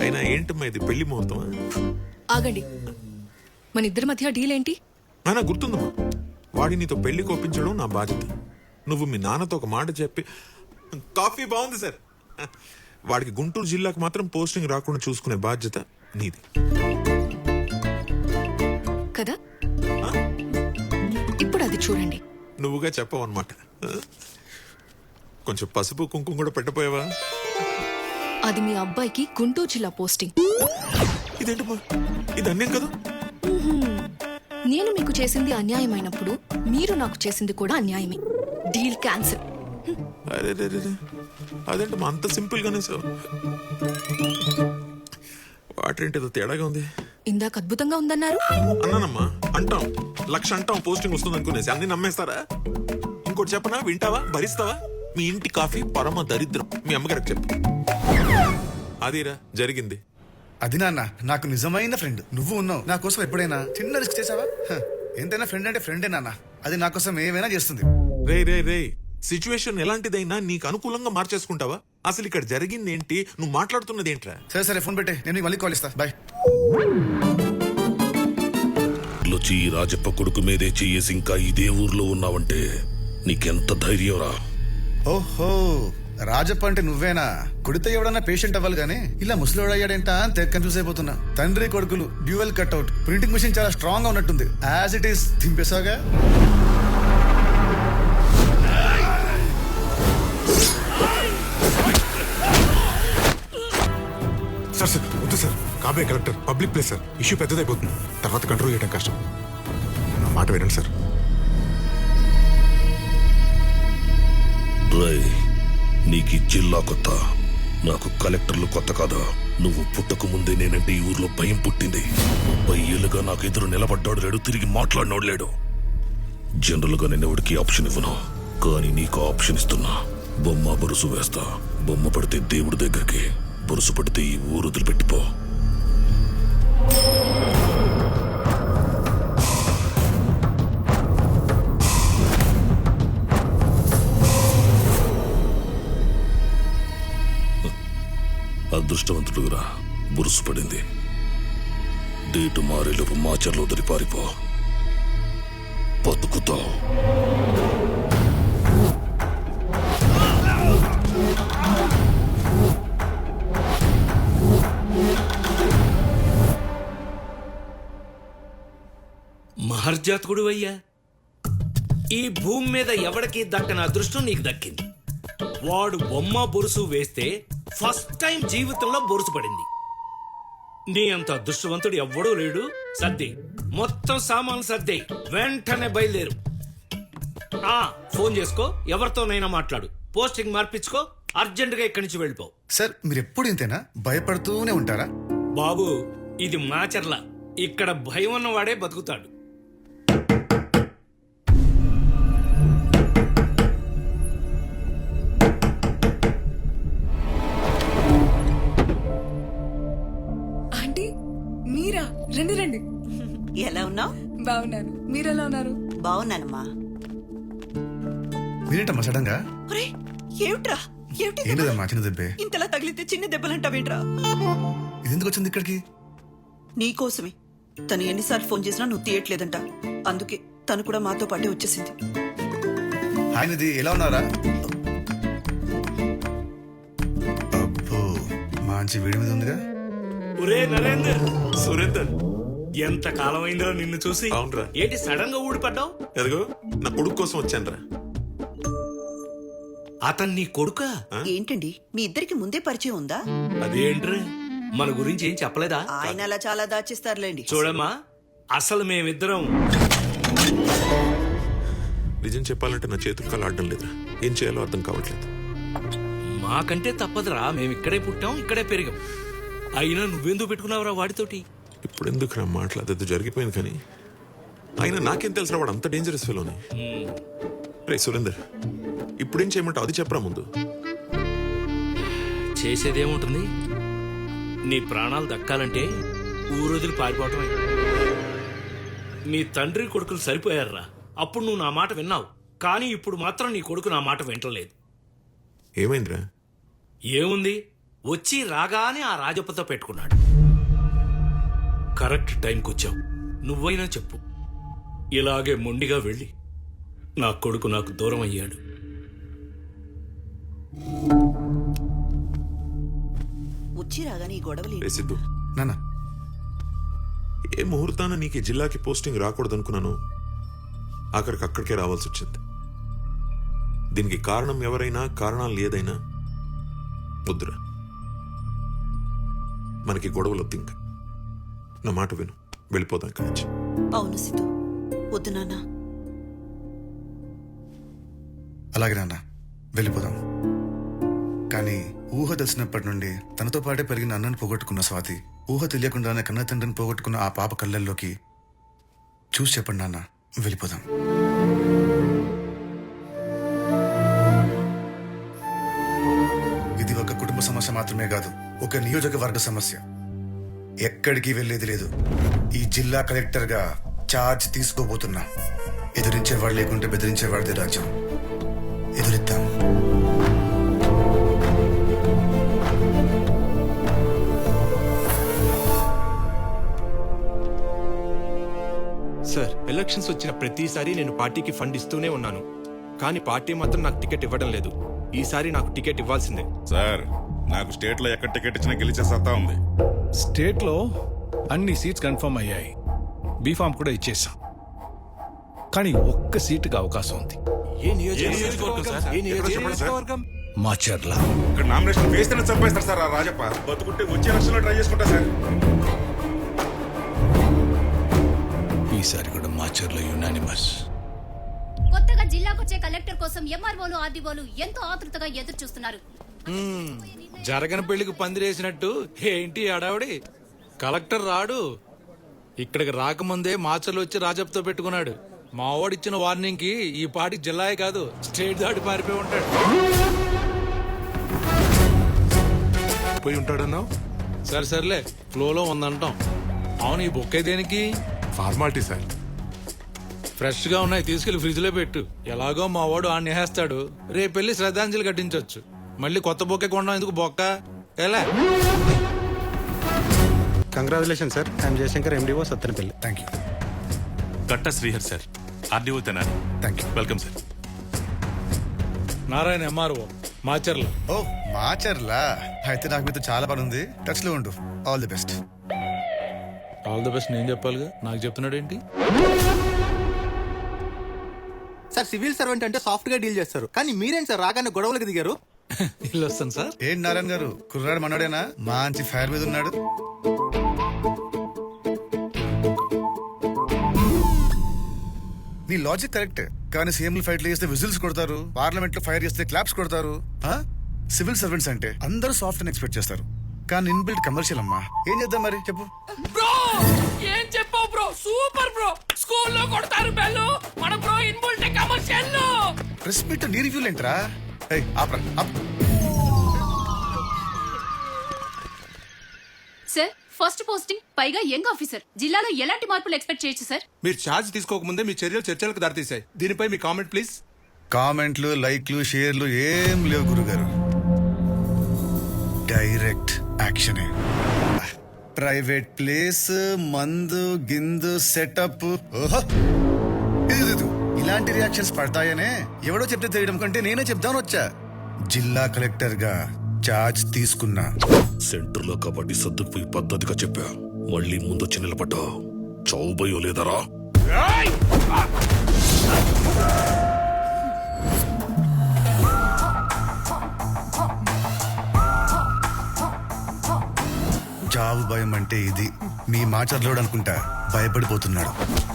అయినా ఏంటమ్మా ఇది పెళ్ళి ముహూర్తమా? ఆగండి. మన ఇద్దరి మధ్య డీల్ ఏంటి? అయినా గుర్తుందమ్మా. వాడి నీతో పెళ్ళి కోపించడం నా బాధ్యత. నువ్వు మీ నాన్నతో ఒక మాట చెప్పి కాఫీ బాగుంది సార్. వాడికి గుంటూరు జిల్లాకు మాత్రం పోస్టింగ్ రాకుండా చూసుకునే బాధ్యత నీది. కదా? ఇప్పుడు అది చూడండి. నువ్వుగా చెప్పవు అనమాట కొంచెం పసుపు కుంకుమ కూడా పెట్టపోయావా అది మీ అబ్బాయికి గుంటూరు జిల్లా పోస్టింగ్. ఇదేంటమ్మా ఇది అన్యం కదా? నేను మీకు చేసింది అన్యాయమైనప్పుడు మీరు నాకు చేసింది కూడా అన్యాయమే. Deal cancel. అరే రే రే రే. అదేంటమ్మా అంత సింపుల్ గానే సార్? వాటర్ ఏంటి ఏదో తేడాగా ఉంది? ఇందాక అద్భుతంగా ఉందన్నారు. అన్నానమ్మా అంటాం. లక్ష అంటాం పోస్టింగ్ వస్తుంది అనుకునేసి అన్ని నమ్మేస్తారా? ఇంకోటి చెప్పనా? వింటావా? భరిస్తావా? మీ ఇంటి కాఫీ పరమ దరిద్రం. మీ అమ్మగారికి చెప్పు. అదిరా జరిగింది. అది నాన్న నాకు నిజమైన ఫ్రెండ్. నువ్వు ఉన్నావు. నా కోసం ఎప్పుడైనా చిన్న రిస్క్ చేసావా? హ, ఎంతైనా ఫ్రెండ్ అంటే ఫ్రెండే నాన్న. అది నా కోసం ఏమైనా చేస్తుంది. రే రే రే సిచ్యువేషన్ ఎలాంటిదైనా నీకు అనుకూలంగా మార్చేసుకుంటావా? అసలు ఇక్కడ జరిగింది ఏంటి నువ్వు మాట్లాడుతున్నది ఏంట్రా సరే సరే ఫోన్ పెట్టే. నేను నీకు మళ్ళీ కాల్ ఇస్తా. బాయ్ చెయ్యి రాజప్ప కొడుకు మీదే చెయ్యేసి ఇంకా ఇదే ఊర్లో ఉన్నావంటే నీకెంత ధైర్యం రా? ఓహో రాజప్ప అంటే నువ్వేనా? కుడితే ఎవడన్నా పేషెంట్ అవ్వాలి కానీ ఇలా ముసలివాడు అయ్యాడేంటా కన్ఫ్యూజ్ అయిపోతున్నా. తండ్రి కొడుకులు డ్యూయల్ కట్అవుట్. ప్రింటింగ్ మిషన్ చాలా స్ట్రాంగ్గా ఉన్నట్టుంది. యాజ్ ఇట్ ఈస్ దింపేసాగా సార్ సార్ వద్దు సార్. కాబోయే collector public place sir. Issue పెద్దదైపోతుంది. తర్వాత కంట్రోల్ చేయడం కష్టం. నా మాట వినండి సార్. రై నీకు జిల్లా కొత్త. నాకు కలెక్టర్లు కొత్త కాదా? నువ్వు పుట్టకు ముందే నేనంటే ఈ ఊర్లో భయం పుట్టింది. ముప్పై ఏళ్ళుగా నాకు ఎదురు నిలబడ్డాడు లేడు తిరిగి మాట్లాడినోడు లేడు. జనరల్గా నేను ఎవడికి ఆప్షన్ ఇవ్వను. కానీ నీకు ఆప్షన్ ఇస్తున్నా. బొమ్మ బొరుసు వేస్తా. బొమ్మ పడితే దేవుడి దగ్గరికి బొరుసు పడితే ఈ ఊరు వదిలిపెట్టిపో. అదృష్టవంతుడుగురా. బురుసు పడింది. డేటు మారేలోపు మాచర్లో వదిలి పారిపో. బతుకుతావు మహర్జాతకుడు అయ్యా ఈ భూమి మీద ఎవడికి దక్కని అదృష్టం నీకు దక్కింది? వాడు బొమ్మ బొరుసు వేస్తే ఫస్ట్ టైం జీవితంలో బొరుసు పడింది. నీ అంత అదృష్టవంతుడు ఎవ్వడూ లేడు. సర్ది. మొత్తం సామాన్లు సర్దే. వెంటనే బయలుదేరు. ఆ ఫోన్ చేసుకో. ఎవరితోనైనా మాట్లాడు. పోస్టింగ్ మార్పించుకో. అర్జెంటుగా ఇక్కడి నుంచి వెళ్ళిపో. సార్ మీరు ఎప్పుడు ఇంతేనా? భయపడుతూనే ఉంటారా? బాబు ఇది మాచర్ల. ఇక్కడ భయం ఉన్నవాడే బతుకుతాడు. రండి రండి. ఎలా ఉన్నావు? బాగున్నాను. మీరెలా ఉన్నారు? బాగున్నానమ్మా. మీరేంటమ్మా సడన్గా? ఒరే ఏమిట్రా? ఏమిటి చిన్న దెబ్బే? ఇంతలా తగిలితే చిన్న దెబ్బలంటావేంట్రా? ఇది ఎందుకు వచ్చింది ఇక్కడికి? నీకోసమే. తను ఎన్నిసార్లు ఫోన్ చేసినా నువ్వు తీయట్లేదంట. అందుకే తను కూడా మాతో పాటే వచ్చేసింది. ఆయనది ఎలా ఉన్నారా? అబ్బో మంచి వేడి మీద ఉందిగా? ఒరే నరేందర్. సురేందర్ ఎంత కాలం అయిందో నిన్ను చూసి? అవునురా. ఏంటి సడన్గా ఊడిపడ్డావు? ఎదుగో నా కొడుకు కోసం వచ్చానురా. అతను నీ కొడుక? ఏంటండి? మీ ఇద్దరికి ముందే పరిచయం ఉందా? అదేంట్రా? మన గురించి ఏం చెప్పలేదా? ఆయన అలా చాలా దాచిస్తారులేండి. చూడమ్మా అసలు మేమిద్దరం నిజం చెప్పాలంటే నా చేతులు కాలు ఆడడం లేదురా. ఏం చేయాలో అర్థం కావట్లేదు. మాకంటే తప్పదురా. మేము ఇక్కడే పుట్టాం ఇక్కడే పెరిగాం. అయినా నువ్వెందుకు పెట్టుకున్నావురా వాడితోటి? ఇప్పుడు ఎందుకు నా మాట్లాడేది? జరిగిపోయింది కానీ అయినా నాకేం తెలుసు వాడు అంత డేంజరస్ ఫెలోని రే సురేందర్ ఇప్పుడేం చేయమంటావు? అది చెప్పరా ముందు. చేసేదేముంటుంది? నీ ప్రాణాలు దక్కాలంటే ఊరొదిలి పారిపోవటమే. నీ తండ్రి కొడుకులు సరిపోయారురా. అప్పుడు నువ్వు నా మాట విన్నావు. కానీ ఇప్పుడు మాత్రం నీ కొడుకు నా మాట వింటలేదు. ఏమైందిరా? ఏముంది? వచ్చి రాగానే ఆ రాజప్పతో పెట్టుకున్నాడు. కరెక్ట్ టైంకి వచ్చావు. నువ్వైనా చెప్పు. ఇలాగే మొండిగా వెళ్ళి నా కొడుకు నాకు దూరం అయ్యాడు. వచ్చి రాగానే ఈ గొడవలు. సిద్ధు. నాన్న. ఏ ముహూర్తాన నీకు ఈ జిల్లాకి పోస్టింగ్ రాకూడదు అనుకున్నాను ఆఖరికి అక్కడికే రావాల్సి వచ్చింది. దీనికి కారణం ఎవరైనా కారణాలు ఏదైనా వద్దురా. మనకి గొడవలు వద్దు ఇంకా నా మాట విను. వెళ్ళిపోదాం ఇక్కడి నుంచి. అవును సిద్ధు. వద్దు నాన్న. అలాగే నాన్న. వెళ్ళిపోదాం. కానీ ఊహ తెలిసినప్పటి నుండి తనతో పాటే పెరిగిన అన్నను పోగొట్టుకున్న స్వాతి ఊహ తెలియకుండానే కన్న తండ్రిని పోగొట్టుకున్న ఆ పాప కళ్ళల్లోకి చూసి చెప్పండి నాన్న. వెళ్ళిపోదాం. మాత్రమే కాదు ఒక నియోజకవర్గ సమస్య. ఎక్కడికి వెళ్ళేది లేదు. ఈ జిల్లా కలెక్టర్గా చార్జ్ తీసుకోబోతున్నా. ఎదిరించేవాడు లేకుంటే బెదిరించేవాడిది రాజ్యం. ఎదురిద్దాం సార్ ఎలక్షన్స్ వచ్చిన ప్రతిసారి నేను పార్టీకి ఫండ్ ఇస్తూనే ఉన్నాను. కానీ పార్టీ మాత్రం నాకు టికెట్ ఇవ్వడం లేదు. ఈసారి నాకు టికెట్ ఇవ్వాల్సిందే. సార్ నాకు స్టేట్లో ఎక్కడ టికెట్ ఇచ్చినా గెలిచే సత్తా ఉంది. స్టేట్లో అన్ని సీట్స్ కన్ఫర్మ్ అయ్యాయి. బీఫామ్ కూడా ఇచ్చేసాం. కానీ ఒక్క సీటుకి అవకాశం ఉంది. ఏ నియోజకవర్గం? సార్? ఏ నియోజకవర్గం? మాచర్ల. ఇక్కడ నామినేషన్ వేస్తేనే చంపేస్తారు సార్ ఆ రాజప్ప. బతుకుంటే వచ్చే ఎలక్షన్లో ట్రై చేసుకుంటా సార్. ఈసారి కూడా మాచర్ల యునానిమస్ కొత్తగా జిల్లాకొచ్చే కలెక్టర్ కోసం ఎంఆర్ఓలు ఆర్డీఓలు ఎంతో ఆతృతగా ఎదురు చూస్తున్నారు జరగని పెళ్ళికి పందిరేసినట్టు ఏంటి అడావిడి కలెక్టర్ రాడు. ఇక్కడికి రాకముందే మాచర్లు వచ్చి రాజప్తో పెట్టుకున్నాడు. మావాడిచ్చిన వార్నింగ్కి ఈ పాటికి జిల్లాయే కాదు స్టేట్ దాటి పారిపోయి ఉంటాడు. పోయి ఉంటాడన్నావు? సరే సర్లే ఫ్లోలో ఉందంటాం. అవును ఈ బొక్క దేనికి? Formality sir. ఫ్రెష్గా ఉన్నాయి తీసుకెళ్ళి ఫ్రిడ్జ్లో పెట్టు. ఎలాగో మా వాడు ఆ నేహేస్తాడు రేపు వెళ్ళి శ్రద్ధాంజలి కట్టించవచ్చు మళ్ళీ కొత్త బొక్క కొనడం ఎందుకు బొక్క? ఎలా? Congratulation sir I'm Jayashankar MDO Sattenapalli thank you Gatta Srihar sir RDO Tenali. Thank you welcome sir Narayana MRO Macherla. ఓ మాచర్లా? అయితే నాకు మీతో చాలా పని ఉంది. టచ్లో ఉండు. All the best all the best నేను చెప్పాలిగా. నాకు చెప్తున్నాడు ఏంటి? సార్ సివిల్ సర్వెంట్ అంటే సాఫ్ట్గా డీల్ చేస్తారు. కానీ మీరేం సార్ రాగానే గొడవలకు దిగారు. ఇల్లు వస్తాను సార్. ఏంటి నారాయణ గారు? కుర్రాడు మనోడేనా? మంచి ఫైర్ మీద ఉన్నాడు. నీ లాజిక్ కరెక్ట్ కానీ సీఎంలు ఫైట్లు చేస్తే విజిల్స్ కొడతారు. పార్లమెంట్లో ఫైర్ చేస్తే క్లాప్స్ కొడతారు. ఆ? సివిల్ సర్వెంట్స్ అంటే అందరూ సాఫ్ట్ అని ఎక్స్పెక్ట్ చేస్తారు. కానీ ఇన్బిల్ట్ కమర్షియల్ అమ్మా. ఏం చేద్దాం మరి? చెప్పు. బ్రో ఏం చెప్పావు బ్రో? Super bro. స్కూల్లో కొడతారు బెల్లు. మన bro inbuilt commercial press meet నీ రివ్యూలు ఏంట్రా. సార్ ఫస్ట్ పోస్టింగ్ పైగా యంగ్ ఆఫీసర్. జిల్లాలో ఎలాంటి మార్పులు ఎక్స్పెక్ట్ చేయొచ్చు సార్? మీరు ఛార్జ్ తీసుకోకముందే మీ చర్యలు చర్చలకు దారితీశాయి. దీనిపై మీ కామెంట్ ప్లీజ్. కామెంట్లు లైక్లు షేర్లు ఏం లేవు గురుగారు. డైరెక్ట్ యాక్షనే. ప్రైవేట్ ప్లేస్ మందు గిందు సెటప్. ఓహో! ఇది. ఇలాంటి రియాక్షన్స్ పడతాయనే? ఎవడో చెప్తే తెలియడం కంటే నేనే చెప్దాను వచ్చా. జిల్లా కలెక్టర్గా చార్జ్ తీసుకున్నా. సెంటర్లో కబడ్డీ సర్దుకుపోయి పద్ధతిగా చెప్పా. మళ్ళీ ముందొచ్చి నిలబడ్డా. చావు భయం లేదరా చావు భయం అంటే ఇది. మీ మాచర్లోడు అనుకుంటా. భయపడిపోతున్నాడు.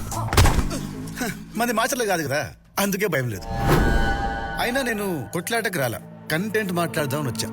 హ, మాచర్లు కాదు కదా. అందుకే భయం లేదు. అయినా నేను కొట్లాటకు రాలా. కంటెంట్ మాట్లాడదామని వచ్చా.